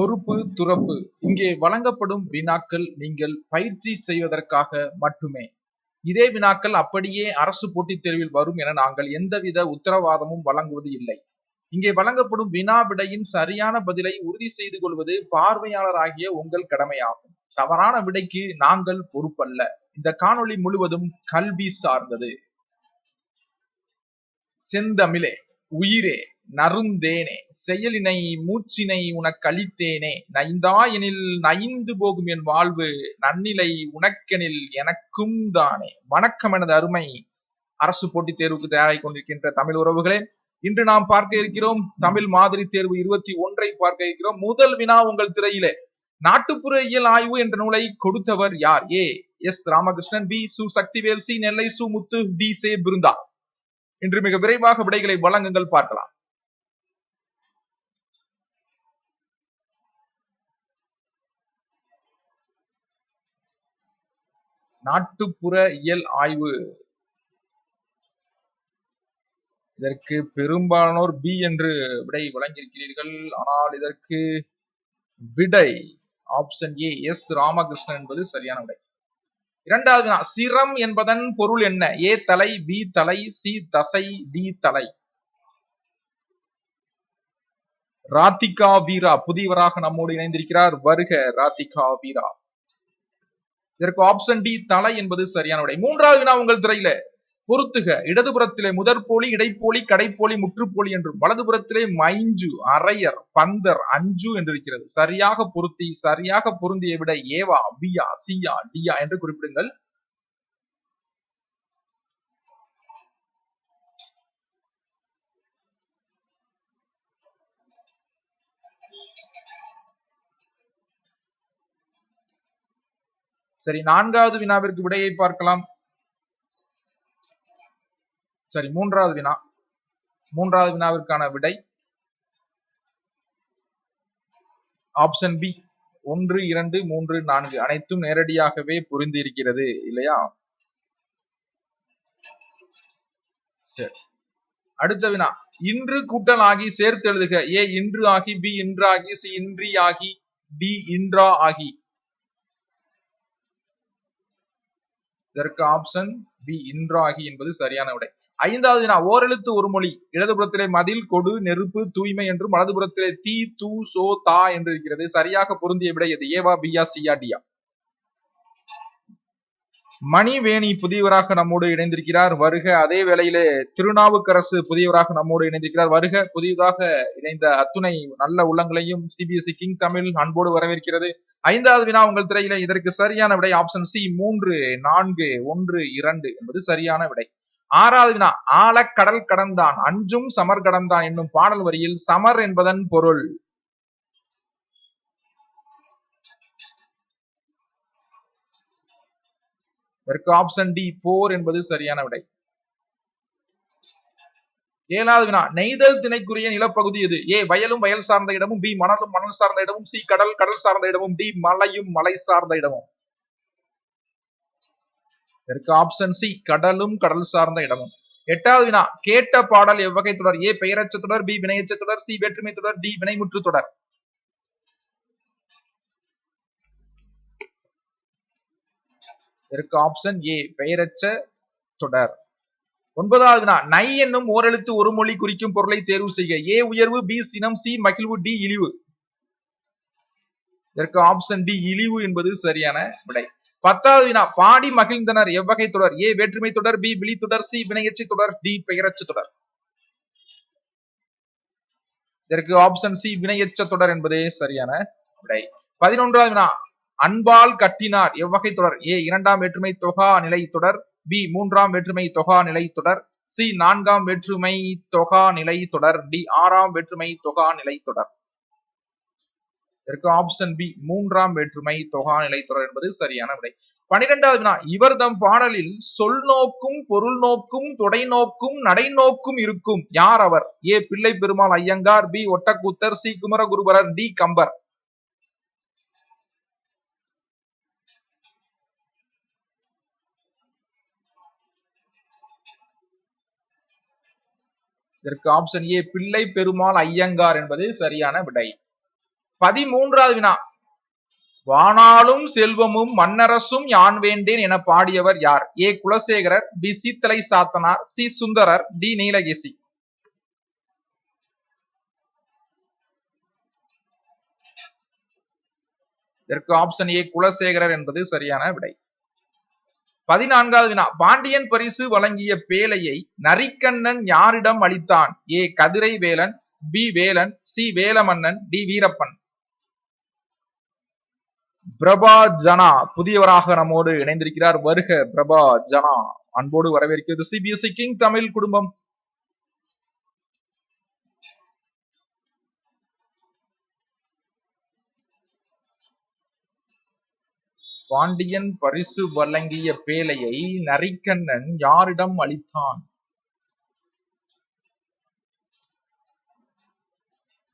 பொறுப்பு துறப்பு. இங்கே வழங்கப்படும் வினாக்கள் நீங்கள் பயிற்சி செய்வதற்காக மட்டுமே. இதே வினாக்கள் அப்படியே அரசு போட்டித் தேர்வில் வரும் என நாங்கள் எந்தவித உத்தரவாதமும் வழங்குவது இல்லை. இங்கே வழங்கப்படும் வினா விடையின் சரியான பதிலை உறுதி செய்து கொள்வது பார்வையாளராகிய உங்கள் கடமையாகும். தவறான விடைக்கு நாங்கள் பொறுப்பல்ல. இந்த காணொளி முழுவதும் கல்வி சார்ந்தது. செந்தமிழே உயிரே நருந்தேனே செயலினை மூச்சினை உனக்களித்தேனே நைந்தா எனில் நைந்து போகும் என் வாழ்வு நன்னிலை உனக்கெனில் எனக்கும் தானே. வணக்கம் எனது அருமை அரசு போட்டித் தேர்வுக்கு தயாராகி கொண்டிருக்கின்ற தமிழ் உறவுகளே இன்று நாம் பார்க்க இருக்கிறோம் தமிழ் மாதிரி தேர்வு இருபத்தி ஒன்றை பார்க்க இருக்கிறோம். முதல் வினா உங்கள் திரையிலே. நாட்டுப்புற இயல் ஆய்வு என்ற நூலை கொடுத்தவர் யார்? ஏ. எஸ். ராமகிருஷ்ணன் பி. சு. சக்திவேல் சி. நெல்லை சு. முத்து டி. சே. பிருந்தா. இன்று மிக விரைவாக விடைகளை வழங்குங்கள் பார்க்கலாம். நாட்டுப்புற இயல் ஆய்வு. இதற்கு பெரும்பாலானோர் பி என்று விடை வழங்கியிருக்கிறீர்கள். ஆனால் இதற்கு விடை ஆப்ஷன் ஏ எஸ் ராமகிருஷ்ணன் என்பது சரியான விடை. இரண்டாவது சிரம் என்பதன் பொருள் என்ன? ஏ தலை பி தலை சி தசை டி தலை. ராதிகா வீரா புதியவராக நம்மோடு இணைந்திருக்கிறார். வருக ராதிகா வீரா இதற்கு ஆப்ஷன் டி தலை என்பது சரியான விடை. மூன்றாவது வினா உங்கள் துறையில. பொருத்துக. இடதுபுறத்திலே முதற்போலி இடைப்போலி கடைப்போலி முற்றுப்போலி என்றும். வலதுபுறத்திலே மைஞ்சு அரையர் பந்தர் அஞ்சு என்று இருக்கிறது. சரியாக பொருத்தி சரியாக பொருந்திய விட ஏவா பியா சியா டியா என்று குறிப்பிடுங்கள். சரி நான்காவது வினாவிற்கு விடையை பார்க்கலாம். சரி மூன்றாவது வினா. மூன்றாவது வினாவிற்கான விடை ஆப்ஷன் பி. ஒன்று இரண்டு மூன்று நான்கு அனைத்தும் நேரடியாகவே புரிந்து இருக்கிறது இல்லையா? சரி. அடுத்த வினா. இன்று கூட்டல் ஆகி சேர்த்து எழுதுக ஏ இன்று ஆகி பி இன்று ஆகி சி இன்றி ஆகி டி இன்றா ஆகி. இதற்கு ஆப்ஷன் பி இன்றாகி என்பது சரியான விடை. ஐந்தாவது வினா ஓரெழுத்து ஒரு மொழி. இடதுபுறத்திலே மதில் கொடு நெருப்பு தூய்மை என்றும் வலதுபுறத்திலே தீ தூ சோ தா என்று இருக்கிறது. சரியாக பொருந்திய விடை எது? ஏவா பியா சியா டியா மணிவேணி புதியவராக நம்மோடு இணைந்திருக்கிறார். வருக அதே வேளையிலே திருநாவுக்கரசு புதியவராக நம்மோடு இணைந்திருக்கிறார். வருக புதியதாக இணைந்த அத்துணை நல்ல உள்ளங்களையும் சிபிஎஸ்இ கிங் தமிழ் அன்போடு வரவேற்கிறது. ஐந்தாவது வினா உங்கள் திரையில. இதற்கு சரியான விடை ஆப்ஷன் சி மூன்று நான்கு ஒன்று இரண்டு என்பது சரியான விடை. ஆறாவது வினா ஆழ கடல் கடந்தான் அஞ்சும் சமர் கடந்தான் என்னும் பாடல் வரியில் சமர் என்பதன் பொருள். இதற்கு ஆப்ஷன் டி போர் என்பது சரியான விடை. ஏழாவது வினா நெய்தல் திணைக்குரிய நிலப்பகுதி எது? ஏ வயலும் வயல் சார்ந்த இடமும் பி மணலும் மணல் சார்ந்த இடமும் சி கடல் கடல் சார்ந்த இடமும் டி மலையும் மலை சார்ந்த இடமும். இதற்கு ஆப்ஷன் சி கடலும் கடல் சார்ந்த இடமும். எட்டாவது வினா கேட்ட பாடல் எவ்வகை தொடர்? ஏ பெயரச்ச தொடர் பி வினையச்ச தொடர் சி வேற்றுமை தொடர் டி வினைமுற்று தொடர். இதற்கு ஆப்ஷன் ஏ பெயரச்ச தொடர். ஒன்பதாவது நா நை என்னும் ஓரெழுத்து ஒரு மொழி குறிக்கும் பொருளை தேர்வு செய்க. ஏ உயர்வு பி சினம் சி மகிழ்வு டி இழிவு. இதற்கு ஆப்ஷன் டி இழிவு என்பது சரியான விடை. பத்தாவது வினா பாடி மகிழ்ந்தனர் எவ்வகை தொடர்? ஏ வேற்றுமை தொடர் பி விழி தொடர் சி வினையச்சி தொடர் டி பெயரச்சு தொடர். இதற்கு ஆப்ஷன் சி வினையச்ச தொடர் என்பதே சரியான விடை. பதினொன்றாவது வினா அன்பால் கட்டினார். எவ்வகை தொடர்? ஏ இரண்டாம் வேற்றுமை தொகா நிலை தொடர். பி மூன்றாம் வேற்றுமை தொகா நிலை தொடர். சி நான்காம் வேற்றுமை தொகா நிலை தொடர். டி ஆறாம் வேற்றுமை தொகா நிலை தொடர். இதற்கு ஆப்ஷன் பி மூன்றாம் வேற்றுமை தொகா நிலை தொடர் என்பது சரியான விடை. பனிரெண்டாவது வினா இவர் தம் பாடலில் சொல் நோக்கும் பொருள் நோக்கும் தொடை நோக்கும் நடை நோக்கும் இருக்கும். யார் அவர்? A Pillai Perumal Iyengar B Ottakoothar C Kumaraguruparar D Kambar. இதற்கு ஆப்ஷன் ஏ பிள்ளை பெருமாள் ஐயங்கார் என்பது சரியான விடை. பதிமூன்றாவது வினா. வானாலும் செல்வமும் மன்னரசும் யான் வேண்டேன் என பாடியவர் யார்? A. Kulasekarar B. Seethalai Sathanar C. Sundarar D. Neelakesi. இதற்கு ஆப்ஷன் ஏ குலசேகரர் என்பது சரியான விடை. பதினான்காவது வினா பாண்டியன் பரிசு வழங்கிய பேழையை நரிக்கண்ணன் யாரிடம் அளித்தான்? A. Kathirai Velan B. Velan C. Velamannan D. Veerappan. Prabha Jana புதியவராக நம்மோடு இணைந்திருக்கிறார். வருக பிரபா ஜனா. அன்போடு வரவேற்கிறது. சிபிஎஸ்இ கிங் தமிழ் குடும்பம். பாண்டியன் பரிசு வழங்கிய பேழையை நரிக்கண்ணன் யாரிடம் அளித்தான்?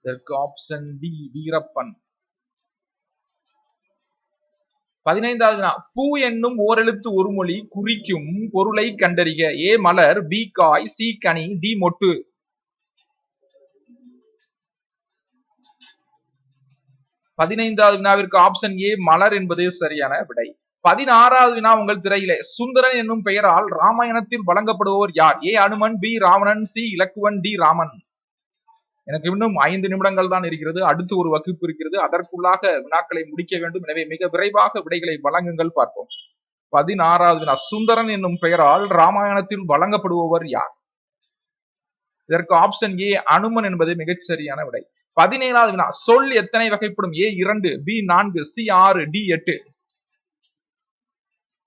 இதற்கு ஆப்ஷன் டி வீரப்பன். பதினைந்தாவது பூ என்னும் ஓரெழுத்து ஒரு மொழி குறிக்கும் பொருளை கண்டறிக. ஏ மலர் பி காய் சி கனி டி மொட்டு. பதினைந்தாவது வினாவிற்கு ஆப்ஷன் ஏ மலர் என்பது சரியான விடை. பதினாறாவது வினா உங்கள் திரையிலே. சுந்தரன் என்னும் பெயரால் ராமாயணத்தில் வழங்கப்படுபவர் யார்? A Hanuman B Ravanan C Ilakkuvan D Raman. எனக்கு இன்னும் ஐந்து நிமிடங்கள் தான் இருக்கிறது. அடுத்து ஒரு வகுப்பு இருக்கிறது. அதற்குள்ளாக வினாக்களை முடிக்க வேண்டும். எனவே மிக விரைவாக விடைகளை வழங்குங்கள் பார்ப்போம். பதினாறாவது வினா. சுந்தரன் என்னும் பெயரால் ராமாயணத்தில் வழங்கப்படுபவர் யார்? இதற்கு ஆப்ஷன் ஏ அனுமன் என்பது மிகச் சரியான விடை. பதினேழாவது வினா. சொல் எத்தனை வகைப்படும்? ஏ இரண்டு பி நான்கு சி ஆறு டி எட்டு.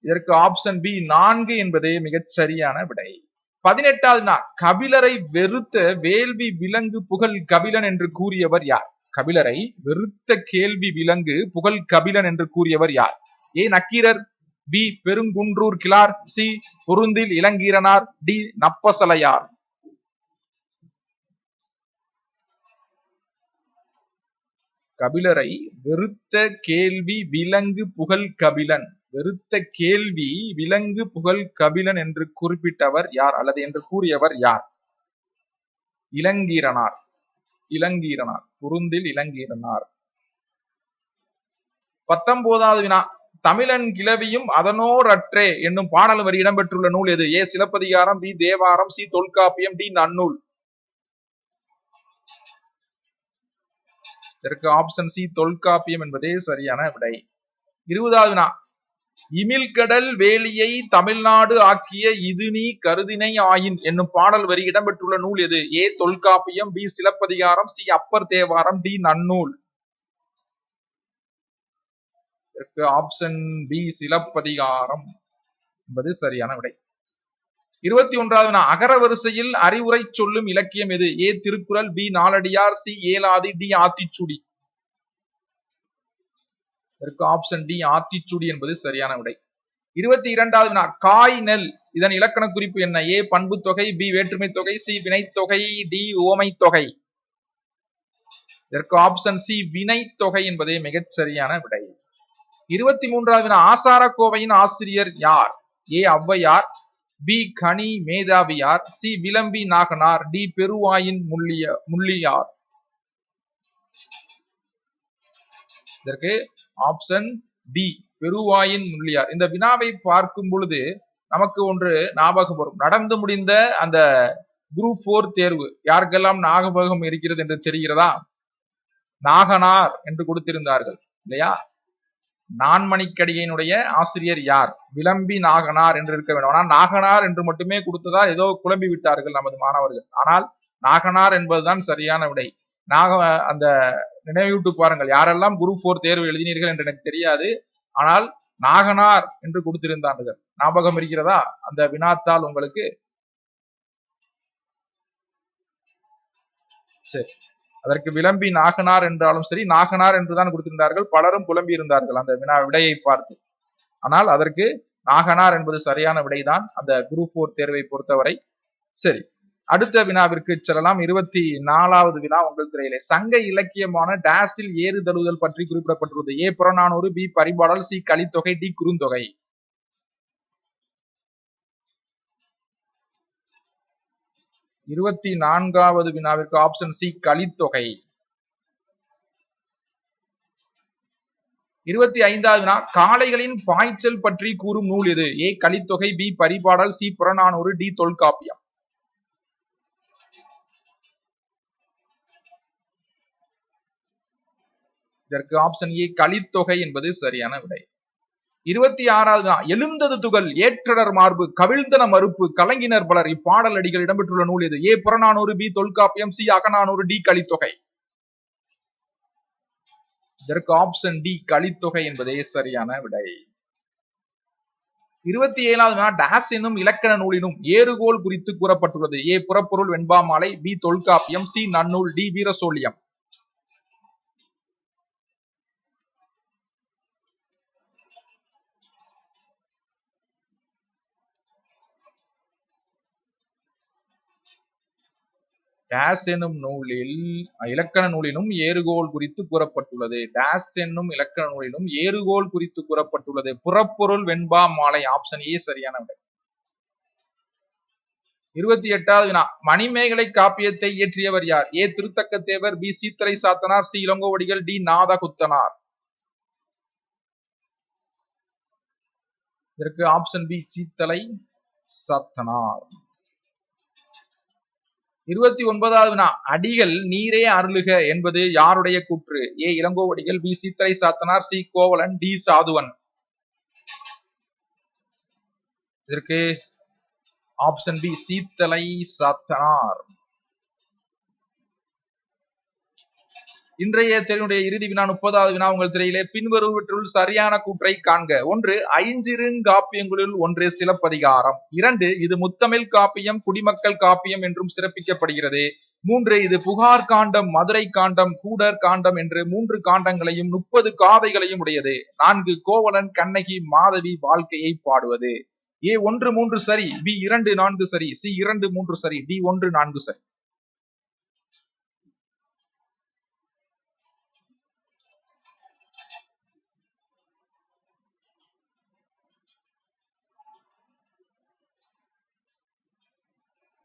இதற்கு ஆப்ஷன் பி நான்கு என்பதே மிகச் சரியான விடை. பதினெட்டாவது வினா. கபிலரை வெறுத்த வேள்வி விலங்கு புகழ் கபிலன் என்று கூறியவர் யார்? கபிலரை வெறுத்த கேள்வி விலங்கு புகழ் கபிலன் என்று கூறியவர் யார்? A Nakkeerar B Perunkunrur Kilar C Porunthil Ilangeeranar D Nappasalaiyar. கபிலரை வெறுத்த கேள்வி விலங்கு புகழ் கபிலன். வெறுத்த கேள்வி விலங்கு புகழ் கபிலன் என்று குறிப்பிட்டவர் யார்? அல்லது என்று கூறியவர் யார்? இளங்கீரனார். இளங்கீரனார். குருந்தில் இளங்கீரனார். பத்தொன்பதாவது வினா. தமிழன் கிளவியும் அதனோரற்றே என்னும் பாடல் வரி இடம்பெற்றுள்ள நூல் எது? A. Silappathikaram B. Thevaram C. Tholkappiyam D. Nannool. இதற்கு ஆப்ஷன் சி தொல்காப்பியம் என்பதே சரியான விடை. இருபதாவது வினா இமில்கடல் வேலியை தமிழ்நாடு ஆக்கிய இது நீ கருதினை ஆயின் என்னும் பாடல் வரி இடம்பெற்றுள்ள நூல் எது? A Tholkappiyam B Silappathikaram C Appar Thevaram D Nannool. Option B Silappathikaram என்பது சரியான விடை. இருபத்தி ஒன்றாவது வினா அகர வரிசையில் அறிவுரை சொல்லும் இலக்கியம் எது? A Thirukkural B Naladiyar C Elathi D Aathichoodi. இதற்கு ஆப்ஷன் டி ஆத்திச்சுடி என்பது சரியான விடை. இருபத்தி இரண்டாவது வினா காய் நெல் இதன் இலக்கண குறிப்பு என்ன? ஏ பண்பு தொகை பி வேற்றுமை தொகை சி வினைத்தொகை டி ஓமை தொகை. இதற்கு ஆப்ஷன் சி வினை தொகை என்பதே மிகச் சரியான விடை. இருபத்தி மூன்றாவது ஆசார கோவையின் ஆசிரியர் யார்? A Avvaiyar B Kani Methaviyar C Vilambi Naganar D Peruvayin முள்ளிய Mulliyar. இதற்கு ஆப்ஷன் டி பெருவாயின் முள்ளியார். இந்த வினாவை பார்க்கும் பொழுது நமக்கு ஒன்று ஞாபகம் வரும். நடந்து முடிந்த அந்த குரூப் போர் தேர்வு யாருக்கெல்லாம் நாகபகம் இருக்கிறது என்று தெரிகிறதா? நாகனார் என்று கொடுத்திருந்தார்கள் இல்லையா? நான்மணிக்கடியினுடைய ஆசிரியர் யார்? விளம்பி நாகனார் என்று இருக்க வேண்டும். ஆனால் நாகனார் என்று மட்டுமே கொடுத்ததால் ஏதோ குழம்பி விட்டார்கள் நமது மாணவர்கள். ஆனால் நாகனார் என்பதுதான் சரியான விடை. நாக அந்த நினைவூட்டு பாருங்கள். யாரெல்லாம் குரூப் போர் தேர்வு எழுதினீர்கள் என்று எனக்கு தெரியாது. ஆனால் நாகனார் என்று கொடுத்திருந்தார்கள். ஞாபகம் இருக்கிறதா? அந்த வினாத்தால் உங்களுக்கு? சரி. அதற்கு விளம்பி நாகனார் என்றாலும் சரி நாகனார் என்றுதான் கொடுத்திருந்தார்கள். பலரும் புலம்பி இருந்தார்கள் அந்த வினா விடையை பார்த்து. ஆனால் அதற்கு நாகனார் என்பது சரியான விடைதான். அந்த குரூப் போர் தேர்வை பொறுத்தவரை. சரி அடுத்த வினாவிற்கு செல்லலாம். இருபத்தி நாலாவது வினா உங்கள் திரையிலே. சங்க இலக்கியமான டேஸில் ஏறுதழுதல் பற்றி குறிப்பிடப்பட்டுள்ளது. A Purananuru B Paripadal C Kalithogai D Kurunthogai. இருபத்தி நான்காவது வினாவிற்கு ஆப்ஷன் சி கலித்தொகை. இருபத்தி ஐந்தாவது வினா காளைகளின் பாய்ச்சல் பற்றி கூறும் நூல் எது A Kalithogai B Paripadal C Purananuru D Tholkappiyam. இதற்கு ஆப்ஷன் ஏ கலித்தொகை என்பது சரியான விடை. இருபத்தி ஆறாவது எழுந்தது துகள் ஏற்றடர் மார்பு கவிழ்ந்தன மறுப்பு கலங்கினர் பலர் இப்பாடல் அடிகள் இடம்பெற்றுள்ள நூல் இது A Purananuru B Tholkappiyam C Agananuru D Kalithogai. இதற்கு ஆப்ஷன் டி கலித்தொகை என்பதே சரியான விடை. இருபத்தி ஏழாவது டேஸ் என்னும் இலக்கண நூலினும் ஏறுகோல் குறித்து கூறப்பட்டுள்ளது. A Purapporul Venbamalai B Tholkappiyam C Nannool D Veerasoliyam. Days என்னும் நூலில் இலக்கண நூலிலும் ஏறுகோல் குறித்து கூறப்பட்டுள்ளது. டேஸ் என்னும் இலக்கண நூலிலும் ஏறுகோல் குறித்து கூறப்பட்டுள்ளது. புறப்பொருள் வெண்பா மாலை ஆப்ஷன் ஏ சரியான விடை. இருபத்தி எட்டாவது வினா. மணிமேகலை காப்பியத்தை இயற்றியவர் யார்? A. Thiruthakka Thevar B. Seethalai Sathanar C. Ilangovadigal D. Nathakuthanar இதற்கு ஆப்ஷன் பி சீத்தலை சாத்தனார் இருபத்தி ஒன்பதாவது வினா. அடிகள் நீரே அருளுக என்பது யாருடைய கூற்று? A Ilangovadigal B Seethalai Sathanar C Kovalan D Sadhuvan. இதற்கு ஆப்ஷன் பி சீத்தலை சாத்தனார். இன்றைய திரையுடைய இறுதி வினா முப்பதாவது வினா உங்கள் திரையிலே பின்வருவற்றுள் சரியான கூற்றை காண்க. ஒன்று ஐஞ்சிறுங்காப்பியங்களுள் ஒன்று சிலப்பதிகாரம். இரண்டு இது முத்தமிழ் காப்பியம் குடிமக்கள் காப்பியம் என்றும் சிறப்பிக்கப்படுகிறது. மூன்று இது புகார் காண்டம் மதுரை காண்டம் கூடர் காண்டம் என்று மூன்று காண்டங்களையும் முப்பது காதைகளையும் உடையது. நான்கு கோவலன் கண்ணகி மாதவி வாழ்க்கையை பாடுவது. ஏ ஒன்று மூன்று சரி. பி இரண்டு நான்கு சரி. சி இரண்டு மூன்று சரி. டி ஒன்று நான்கு சரி.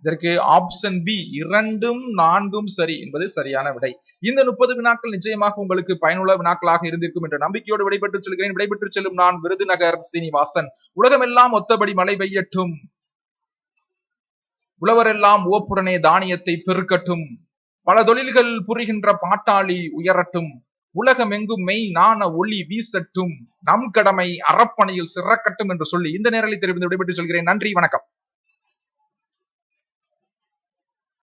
இதற்கு ஆப்ஷன் பி இரண்டும் நான்கும் சரி என்பது சரியான விடை. இந்த முப்பது வினாக்கள் நிச்சயமாக உங்களுக்கு பயனுள்ள வினாக்களாக இருந்திருக்கும் என்ற நம்பிக்கையோடு விடைபெற்று செல்கிறேன். விடைபெற்று செல்லும் நான் விருதுநகர் சீனிவாசன். உலகமெல்லாம் ஒத்தபடி மழை பெய்யட்டும். உழவரெல்லாம் ஓப்புடனே தானியத்தை பெருக்கட்டும். பல தொழில்கள் புரிகின்ற பாட்டாளி உயரட்டும். உலகமெங்கும் மெய் நாண ஒளி வீசட்டும். நம் கடமை அறப்பணியில் சிறக்கட்டும் என்று சொல்லி இந்த நேரலை தெரிவித்து விடைபெற்று சொல்கிறேன். நன்றி வணக்கம்.